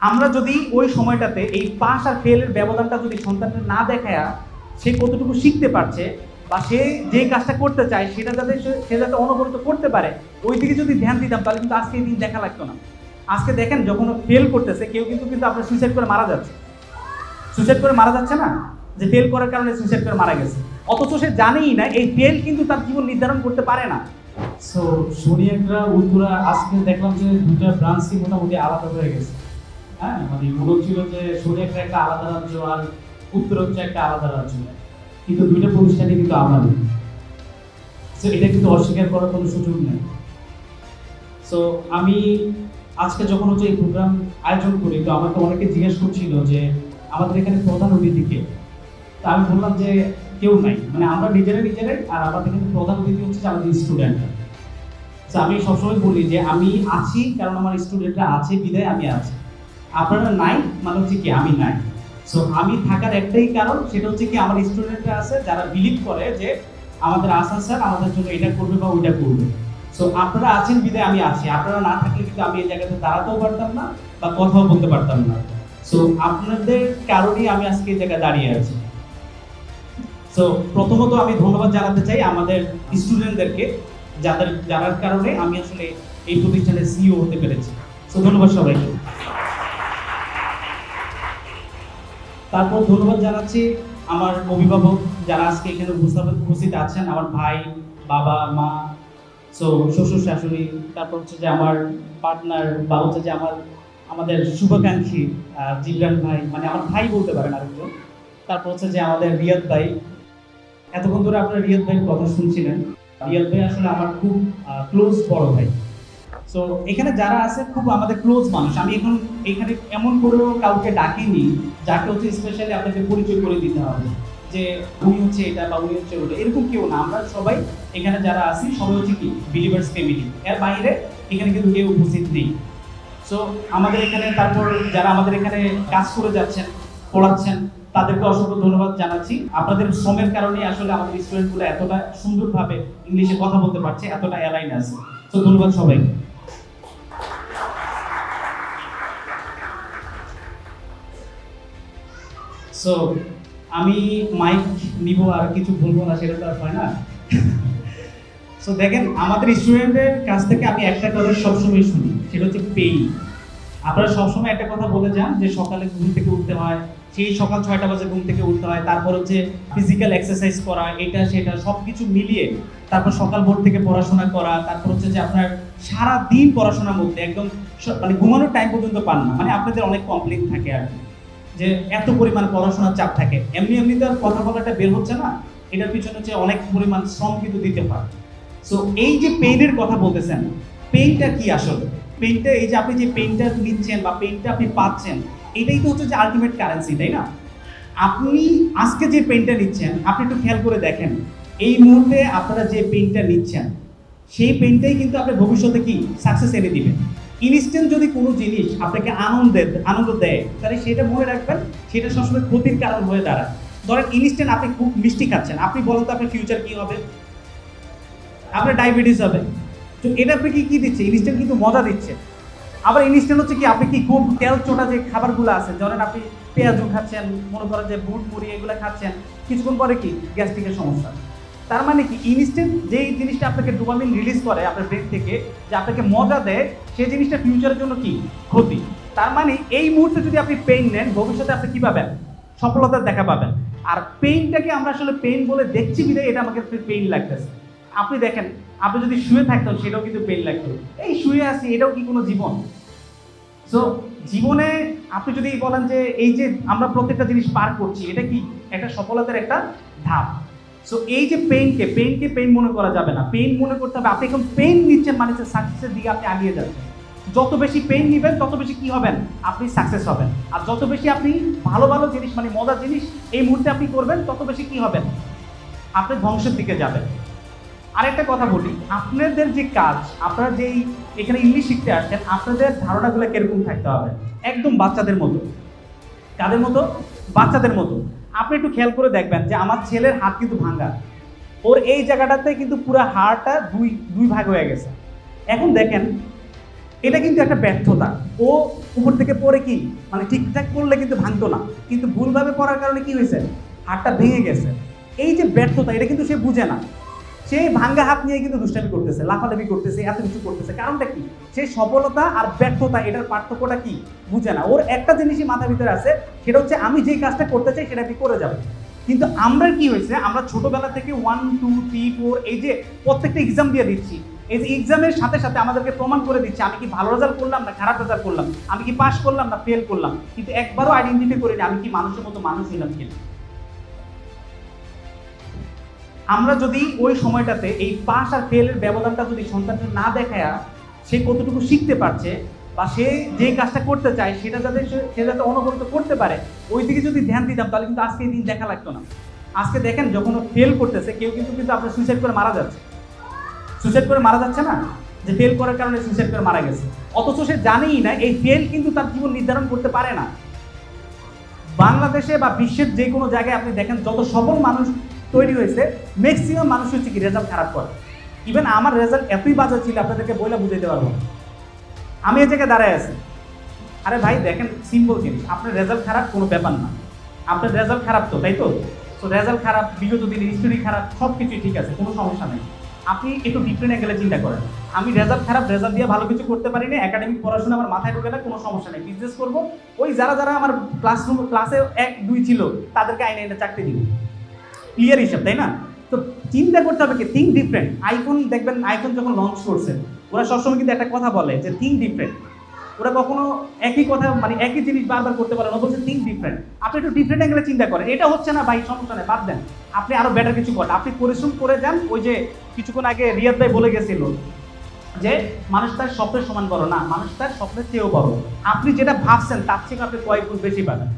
আমরা যদি ওই সময়টাতে এই পাস আর ফেলের ব্যবধানটা যদি সন্তানকে না দেখায়া সে কতটুকু শিখতে পারছে বা সে যে কাজটা করতে চায় সেটা যাতে সে- সে যাতে অনবরত করতে পারে, ওই দিকে যদি ধ্যান দিতাম তাহলে কিন্তু আজকে এই দিন দেখা লাগতো না। আজকে দেখেন যখন ফেল করতেছে, কেউ কিন্তু কিন্তু আপনার সুইসাইড করে মারা যাচ্ছে। সুইসাইড করে মারা যাচ্ছে না? যে ফেল করার কারণে সুইসাইড করে মারা গেছে। অথচ সে জানেই না, এই ফেল কিন্তু তার জীবন নির্ধারণ করতে পারে না। সো সোনিয়াকরা উত্তরা আজকে দেখলাম যে দুটা ব্রাঞ্চই মোটামুটি আলাদা হয়ে গেছে। হ্যাঁ মানে মনে ছিল যে সোনিয়াকরা একটা আলাদা রাজ্য আর উত্তর হচ্ছে একটা আলাদা রাজ্য। কিন্তু দুইটা প্রতিষ্ঠানই কিন্তু আলাদা সো এটা কিন্তু অস্বীকার করার কোনো সুযোগ নেই। সো আমি আজকে যখন হচ্ছে এই প্রোগ্রাম আয়োজন করি, তো আমাকে অনেকে জিজ্ঞেস করছিল যে, আমাদের এখানে প্রধান অতিথি কে? তো আমি বললাম যে, কেউ নাই। মানে আমরা নিজেরা নিজেরাই, আর আমাদের কিন্তু প্রধান অতিথি হচ্ছে আমাদের স্টুডেন্টরা আমি সবসময় বলি যে, আমি আছি, কারণ আমার স্টুডেন্টরা আছে, বিদায় আমি আছি। আপনারা নাই মানে হচ্ছে কি আমি নাই। সো আমি থাকার একটাই কারণ, সেটা হচ্ছে কি আমার স্টুডেন্টরা আছে, যারা বিলিভ করে যে আমাদের আসান স্যার আমাদের জন্য এটা করবে বা ওইটা করবে। সো আপনারা আছেন বিদায় আমি আছি। আপনারা না থাকলে কিন্তু আমি এই জায়গাতে দাঁড়াতেও পারতাম না বা কথাও বলতে পারতাম না। সো আপনাদের কারণেই আমি আজকে এই জায়গায় দাঁড়িয়ে আছি। সো প্রথমত আমি ধন্যবাদ জানাতে চাই আমাদের স্টুডেন্টদেরকে যাদের যার কারণে আমি আসলে এই প্রতিষ্ঠানের সিইও হতে পেরেছি। সো ধন্যবাদ সবাইকে। তারপর ধন্যবাদ জানাচ্ছি আমার অভিভাবক যারা আজকে এখানে উপস্থিত আছেন, আমার ভাই, বাবা, মা সো শ্বশুর শাশুড়ি, তারপর হচ্ছে যে আমার পার্টনার বা হচ্ছে যে আমার আমাদের শুভাকাঙ্ক্ষী জিবরান ভাই মানে আমার ভাই বলতে পারেন আরেকজন। তারপর হচ্ছে যে আমাদের রিয়াদ ভাই। এতক্ষণ ধরে আপনারা রিয়াদ ভাইয়ের কথা শুনছিলেন। রিয়াদ ভাই আসলে আমার খুব ক্লোজ বড় ভাই। সো এখানে যারা আছে, খুব আমাদের ক্লোজ মানুষ। আমি এখন এখানে এমন করেও কাউকে ডাকিনি, যাকে হচ্ছে স্পেশালি আপনাকে পরিচয় করে দিতে হবে যে উনি হচ্ছে এটা বা উনি হচ্ছে ওটা। এরকম কেউ না। আমরা সবাই এখানে যারা আছি, সবাই হচ্ছে কি বিলিভার্স ফ্যামিলি এর বাইরে এখানে কিন্তু কেউ উপস্থিত নেই। সো আমাদের এখানে তারপর যারা আমাদের এখানে কাজ করে যাচ্ছেন, পড়াচ্ছেন, তাদেরকে অসংখ্য ধন্যবাদ জানাচ্ছি। আপনাদের শ্রমের কারণে আসলে আমাদের স্টুডেন্টগুলো এতটা সুন্দরভাবে ইংলিশে কথা বলতে পারছে, এতটা অ্যালাইন আছে। তো ধন্যবাদ সবাইকে। সো আমি মাইক নিব আর কিছু বলব না, সেটা তো আর হয় না। সো দেখেন, আমাদের স্টুডেন্টের কাছ থেকে আমি একটা কথা সবসময় শুনি, সেটা হচ্ছে পেই আপনারা সবসময় একটা কথা বলে যান যে সকালে ঘুম থেকে উঠতে হয়, সেই সকাল ছয়টা বাজে ঘুম থেকে উঠতে হয়, তারপর হচ্ছে ফিজিক্যাল এক্সারসাইজ করা, এটা, সেটা সব কিছু মিলিয়ে তারপর সকাল ভোর থেকে পড়াশোনা করা, তারপর হচ্ছে যে আপনার সারা দিন পড়াশোনার মধ্যে একদম মানে ঘুমানোর টাইম পর্যন্ত পান না। মানে আপনাদের অনেক কমপ্লেন থাকে আর কি। যে এত পরিমাণ পড়াশোনার চাপ থাকে। এমনি এমনি তো আর কথা বলাটা বের হচ্ছে না। এটার পিছনে হচ্ছে অনেক পরিমাণ শ্রম কিন্তু দিতে হয়। সো এই যে পেইনের কথা বলতেছেন পেইনটা কি আসলে? পেইনটা এই যে আপনি যে পেইনটা নিচ্ছেন বা পেইনটা আপনি পাচ্ছেন, এটাই তো হচ্ছে যে আলটিমেট কারেন্সি তাই না? আপনি আজকে যে পেইনটা নিচ্ছেন, আপনি একটু খেয়াল করে দেখেন। এই মুহূর্তে আপনারা যে পেইনটা নিচ্ছেন, সেই পেইনটাই কিন্তু আপনার ভবিষ্যতে কি? সাকসেস এনে দিবে। ইনস্ট্যান্ট যদি কোনো জিনিস আপনাকে আনন্দ আনন্দ দেয়, তাহলে সেটা মনে রাখবেন, সেটা সবসময় ক্ষতির কারণ হয়ে দাঁড়ায়। ধরেন ইনস্ট্যান্ট আপনি খুব মিষ্টি খাচ্ছেন, আপনি বলেন তো আপনার ফিউচার কী হবে? আপনার ডায়াবেটিস হবে। তো এটা আপনি কি কি দিচ্ছে ইনস্ট্যান্ট কিন্তু মজা দিচ্ছে আবার ইনস্ট্যান্ট হচ্ছে কি, আপনি কি খুব তেল চোটা যে খাবারগুলো আছে, ধরেন আপনি পেঁয়াজু খাচ্ছেন, মনে করেন যে বুট মুড়ি এগুলো খাচ্ছেন, কিছুক্ষণ পরে কি, গ্যাস্ট্রিকের সমস্যা। তার মানে কি? ইনস্ট্যান্ট যেই জিনিসটা আপনাকে ডোপামিন রিলিজ করে আপনার ব্রেন থেকে, যে আপনাকে মজা দেয়, সেই জিনিসটা ফিউচারের জন্য কি? ক্ষতি। তার মানে এই মুহূর্তে যদি আপনি পেইন নেন, ভবিষ্যতে আপনি কী পাবেন? সফলতার দেখা পাবেন। আর পেইনটাকে আমরা আসলে পেইন বলে দেখছি বিধায় এটা আমাকে পেইন লাগতেছে। আপনি দেখেন, আপনি যদি শুয়ে থাকতেন, সেটাও কিন্তু পেইন লাগতো। এই শুয়ে আছি, এটাও কি কোনো জীবন? সো জীবনে আপনি যদি বলেন যে, এই যে আমরা প্রত্যেকটা জিনিস পার করছি, এটা কি একটা সফলতার একটা ধাপ? সো এই যে পেইনকে পেইনকে পেইন মনে করা যাবে না। পেইন মনে করতে হবে, আপনি এখন পেইন নিচ্ছেন মানে সাকসেসের দিকে আপনি আগিয়ে যাচ্ছেন। যত বেশি পেইন নেবেন, তত বেশি কি হবেন? আপনি সাকসেস হবেন। আর যত বেশি আপনি ভালো ভালো জিনিস মানে মজার জিনিস এই মুহূর্তে আপনি করবেন, তত বেশি কি হবেন? আপনি ধ্বংসের দিকে যাবেন। আরেকটা কথা বলি, আপনাদের যে কাজ, আপনারা যেই এখানে ইংলিশ শিখতে আসছেন, আপনাদের ধারণাগুলো কীরকম থাকতে হবে? একদম বাচ্চাদের মতো। কাদের মতো? বাচ্চাদের মতো। আপনি একটু খেয়াল করে দেখবেন যে আমার ছেলের হাত কিন্তু ভাঙা ওর এই জায়গাটাতে কিন্তু পুরো হাড়টা দুই দুই ভাগ হয়ে গেছে। এখন দেখেন, এটা কিন্তু একটা ব্যর্থতা। ও উপর থেকে পরে কি? মানে ঠিকঠাক করলে কিন্তু ভাঙতো না। কিন্তু ভুলভাবে পড়ার কারণে কি হয়েছে? হাড়টা ভেঙে গেছে। এই যে ব্যর্থতা, এটা কিন্তু সে বুঝে না। সে ভাঙ্গা হাত নিয়ে কিন্তু দুষ্টামি করতেছে, লাফালাফি করতেছে, এত কিছু করতেছে। কারণটা কি? সেই সফলতা আর ব্যর্থতা, এটার পার্থক্যটা কি? বুঝে না। ওর একটা জিনিসই মাথার ভিতরে আছে, সেটা হচ্ছে আমি যেই কাজটা করতে চাই, সেটা আমি করে যাব। কিন্তু আমরা কি হয়েছে, আমরা ছোটবেলা থেকে ওয়ান টু থ্রি ফোর এই যে প্রত্যেকটা এক্সাম দিয়ে দিচ্ছি। এই যে এক্সামের সাথে সাথে আমাদেরকে প্রমাণ করে দিচ্ছে, আমি কি ভালো রেজাল্ট করলাম না খারাপ রেজাল্ট করলাম? আমি কি পাস করলাম না ফেল করলাম? কিন্তু একবারও আইডেন্টিফাই করিনি, আমি কি মানুষের মতো মানুষ হইলাম কিনা? আমরা যদি ওই সময়টাতে এই পাস আর ফেলের ব্যবধানটা যদি সন্তানকে না দেখায়া সে কতটুকু শিখতে পারছে বা সে যে কাজটা করতে চায় সেটা যাতে সে- যাতে অনবরত করতে পারে, ওই দিকে যদি ধ্যান দিতাম তাহলে কিন্তু আজকে এই দিন দেখা লাগতো না। আজকে দেখেন যখন ও ফেল করতেছে, কেউ কিন্তু কিন্তু আপনার সুইসাইড করে মারা যাচ্ছে। সুইসাইড করে মারা যাচ্ছে না? যে ফেল করার কারণে সুইসাইড করে মারা গেছে। অথচ সে জানেই না, এই ফেল কিন্তু তার জীবন নির্ধারণ করতে পারে না। বাংলাদেশে বা বিশ্বের যে কোনো জায়গায় আপনি দেখেন, যত সফল মানুষ তৈরি হয়েছে ম্যাক্সিমাম মানুষ হচ্ছে কি রেজাল্ট খারাপ করে। ইভেন আমার রেজাল্ট এতই বাজে ছিল, আপনাদেরকে বইলা বুঝাইতে পারব। আমি এই জায়গায় দাঁড়ায় আছি। আরে ভাই, দেখেন সিম্পল জিনিস, আপনার রেজাল্ট খারাপ কোনো ব্যাপার না। আপনার রেজাল্ট খারাপ তো, তাই তো? তো রেজাল্ট খারাপ, বিগত দিনের হিস্টোরি খারাপ সব কিছুই ঠিক আছে, কোনো সমস্যা নেই। আপনি একটু ডিফারেন্ট অ্যাঙ্গেলে চিন্তা করেন। আমি রেজাল্ট খারাপ রেজাল্ট দিয়ে ভালো কিছু করতে পারি না একাডেমিক পড়াশোনা আমার মাথায় ঢুকে না, কোনো সমস্যা নেই। বিজনেস করব, ওই যারা যারা আমার ক্লাসরুম ক্লাসে এক, দুই ছিল, তাদেরকে আইনে এনে চাকরি দিব। ক্লিয়ার হিসাব, তাই না? তো চিন্তা করতে হবে কি থিঙ্ক ডিফারেন্ট আইফোন দেখবেন আইফোন যখন লঞ্চ করছে, ওরা সবসময় কিন্তু একটা কথা বলে যে থিঙ্ক ডিফারেন্ট ওরা কখনো একই কথা মানে একই জিনিস বারবার করতে পারে না বলছে থিঙ্ক ডিফারেন্ট আপনি একটু ডিফারেন্ট অ্যাঙ্গেলে চিন্তা করেন। এটা হচ্ছে না, ভাই, সমস্যা নেই, বাদ দেন। আপনি আরও বেটার কিছু করেন। আপনি পরিশ্রম করে যান, ওই যে কিছুক্ষণ আগে রিয়াদ ভাই বলে গেছিল যে, মানুষ তার স্বপ্নের সমান বড় না, মানুষ তার স্বপ্নের চেয়েও বড়। আপনি যেটা ভাবছেন, তার থেকে আপনি কয়েক গুণ বেশি পাবেন।